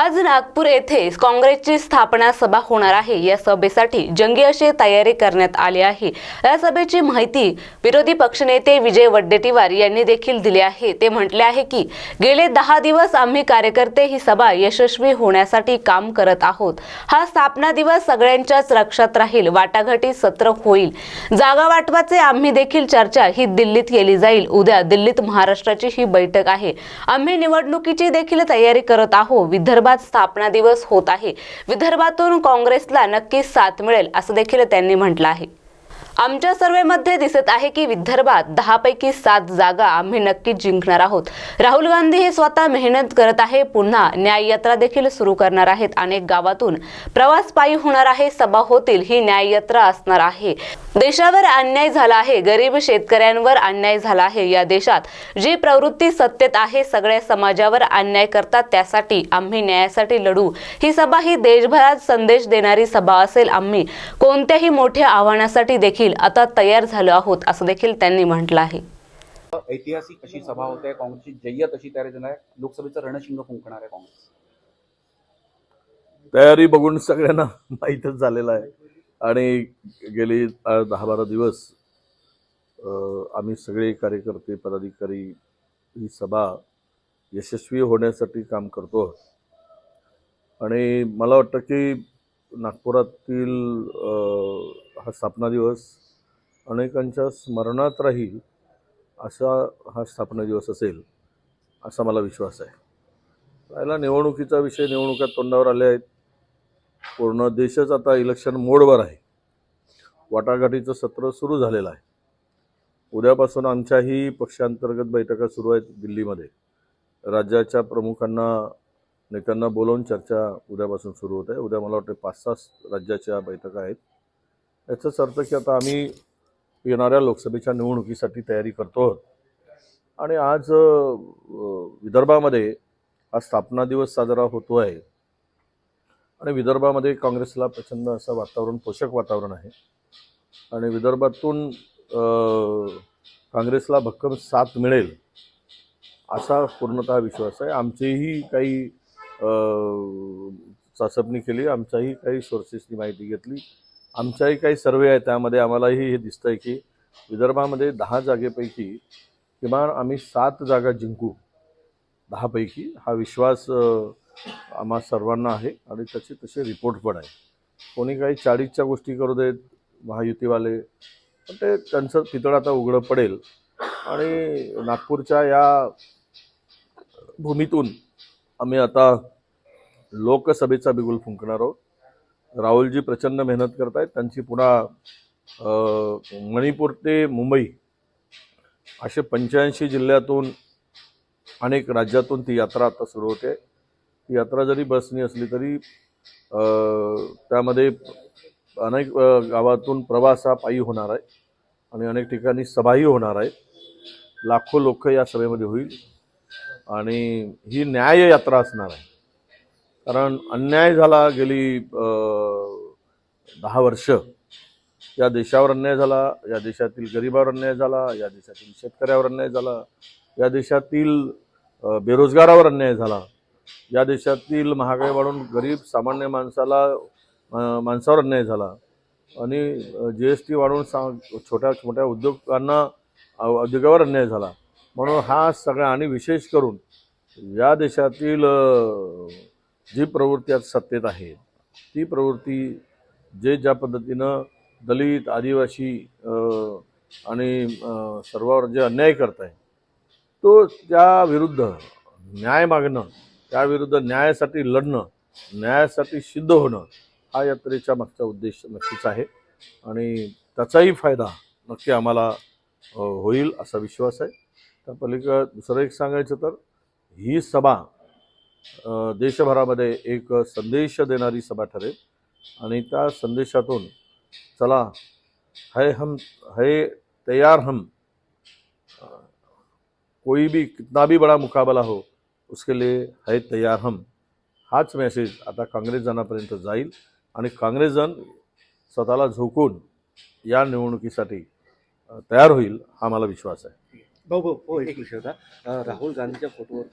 आज नागपूर येथे काँग्रेसची स्थापना सभा होणार आहे. या सभेसाठी जंगी अशी तयारी करण्यात आली आहे. या सभेची माहिती विरोधी पक्षनेते विजय वड्डेटीवार यांनी देखील दिली आहे. ते म्हटले आहे की गेले दहा दिवस आम्ही कार्यकर्ते ही सभा यशस्वी होण्यासाठी काम करत आहोत. हा स्थापना दिवस सगळ्यांच्याच लक्षात राहील. वाटाघाटी सत्र होईल. जागा वाटपाचे आम्ही देखील चर्चा ही दिल्लीत केली जाईल. उद्या दिल्लीत महाराष्ट्राची ही बैठक आहे. आम्ही निवडणुकीची देखील तयारी करत आहोत. विदर्भ विदर्भात स्थापना दिवस होत आहे. विदर्भातून काँग्रेसला नक्कीच साथ मिळेल असं देखील त्यांनी म्हटलं आहे. आमच्या सर्वेमध्ये दिसत आहे की विदर्भात दहापैकी सात जागा आम्ही नक्कीच जिंकणार आहोत. राहुल गांधी हे स्वतः मेहनत करत आहे पुन्हा न्याय यात्रा देखील सुरू करणार आहेत. अनेक गावातून प्रवास पायी होणार आहे सभा होतील ही न्याय यात्रा असणार आहे. देशावर अन्याय झाला आहे गरीब शेतकऱ्यांवर अन्याय झाला आहे. या देशात जी प्रवृत्ती सत्तेत आहे सगळ्या समाजावर अन्याय करतात त्यासाठी आम्ही न्यायासाठी लढू. ही सभा ही देशभरात संदेश देणारी सभा असेल. आम्ही कोणत्याही मोठ्या आव्हानासाठी देखील आता तयार झालो आहोत असं देखील त्यांनी म्हटलं आहे. ऐतिहासिक अशी सभा होते काँग्रेसची जय्यत अशी तयारी आहे. लोकसभेचं रणशिंग फुंकणार आहे काँग्रेस? तयारी बघून सगळ्यांना माहीतच झालेलं आहे. आणि गेली दहा बारा दिवस आम्ही सगळे कार्यकर्ते पदाधिकारी ही सभा यशस्वी होण्यासाठी काम करतो. आणि मला वाटतं की नागपुरातील हा स्थापना दिवस अनेकांच्या स्मरणात राहील असा हा स्थापना दिवस असेल असा मला विश्वास आहे. राहिला निवडणुकीचा विषय निवडणुका तोंडावर आल्या आहेत. पूर्ण देशच आता इलेक्शन मोडवर आहे. वाटाघाटीचं सत्र सुरू झालेलं आहे. उद्यापासून आमच्याही पक्षांतर्गत बैठका सुरू आहेत दिल्लीमध्ये. राज्याच्या प्रमुखांना नेत्यांना बोलावून चर्चा उद्यापासून सुरू होत आहे. उद्या मला वाटतं पाच सहा राज्याच्या बैठका आहेत. याचाच अर्थ की आता आम्ही येणाऱ्या लोकसभेच्या निवडणुकीसाठी तयारी करतो आहोत. आणि आज विदर्भामध्ये हा स्थापना दिवस साजरा होतो आहे. आणि विदर्भामध्ये काँग्रेसला प्रचंड असं वातावरण पोषक वातावरण आहे. आणि विदर्भातून काँग्रेसला भक्कम साथ मिळेल असा पूर्णतः विश्वास आहे. आमचीही काही चाचपणी केली आमच्याही काही सोर्सेसनी माहिती घेतली. आमच्याही काही सर्वे आहे त्यामध्ये आम्हालाही हे दिसतंय की विदर्भामध्ये दहा जागेपैकी किमान आम्ही सात जागा जिंकू. दहापैकी हा विश्वास आम्हा सर्वांना आहे आणि त्याचे तसे रिपोर्ट पण आहे कोणी काही चाळीसच्या गोष्टी करू देत महायुतीवाले पण ते त्यांचं पितळ आता उघडं पडेल. आणि नागपूरच्या या भूमीतून आम्ही आता लोकसभेचा बिगुल फुंकणार आहोत. राहुलजी प्रचंड मेहनत करत आहेत त्यांची पुन्हा मणिपूर ते मुंबई असे पंच्याऐंशी जिल्ह्यातून अनेक राज्यातून ती यात्रा आता सुरू होते. ती यात्रा जरी बसनी असली तरी त्यामध्ये अनेक गावातून प्रवास हा पायी होणार आहे आणि अनेक ठिकाणी सभाही होणार आहेत. लाखो लोक या सभेमध्ये होईल आणि ही न्याय यात्रा असणार आहे. कारण अन्याय झाला गेली दहा वर्ष. या देशावर अन्याय झाला या देशातील गरिबावर अन्याय झाला या देशातील शेतकऱ्यावर अन्याय झाला या देशातील बेरोजगारावर अन्याय झाला. या देशातील महागाई वाढून गरीब सामान्य माणसाला माणसावर अन्याय झाला. आणि जी एस टी वाढवून सा छोट्या छोट्या उद्योगांना उद्योगावर अन्याय झाला. म्हणून हा सगळा आणि विशेष करून या देशातील जी प्रवृत्ती आज सत्तेत आहे ती प्रवृत्ती जे ज्या पद्धतीनं दलित आदिवासी आणि सर्वावर जे अन्याय करत आहे तो त्याविरुद्ध न्याय मागणं त्याविरुद्ध न्यायासाठी लढणं न्यायासाठी सिद्ध होणं हा यात्रेच्या मागचा उद्देश नक्कीच आहे. आणि त्याचाही फायदा नक्की आम्हाला होईल असा विश्वास आहे. त्या पलीकडं दुसरं एक सांगायचं तर ही सभा देशभरामध्ये एक संदेश देणारी सभा ठरेल. आणि त्या संदेशातून चला है हम है तैयार हम कोई भी कितना भी बड़ा मुकाबला हो उसके लिए है तैयार हम. हाच मेसेज आता काँग्रेसजनापर्यंत जाईल. आणि काँग्रेसजन स्वतःला झोकून या निवडणुकीसाठी तयार होईल हा मला विश्वास आहे. भाऊ भाऊ हो एक विषय होता. राहुल गांधीच्या फोटोवरती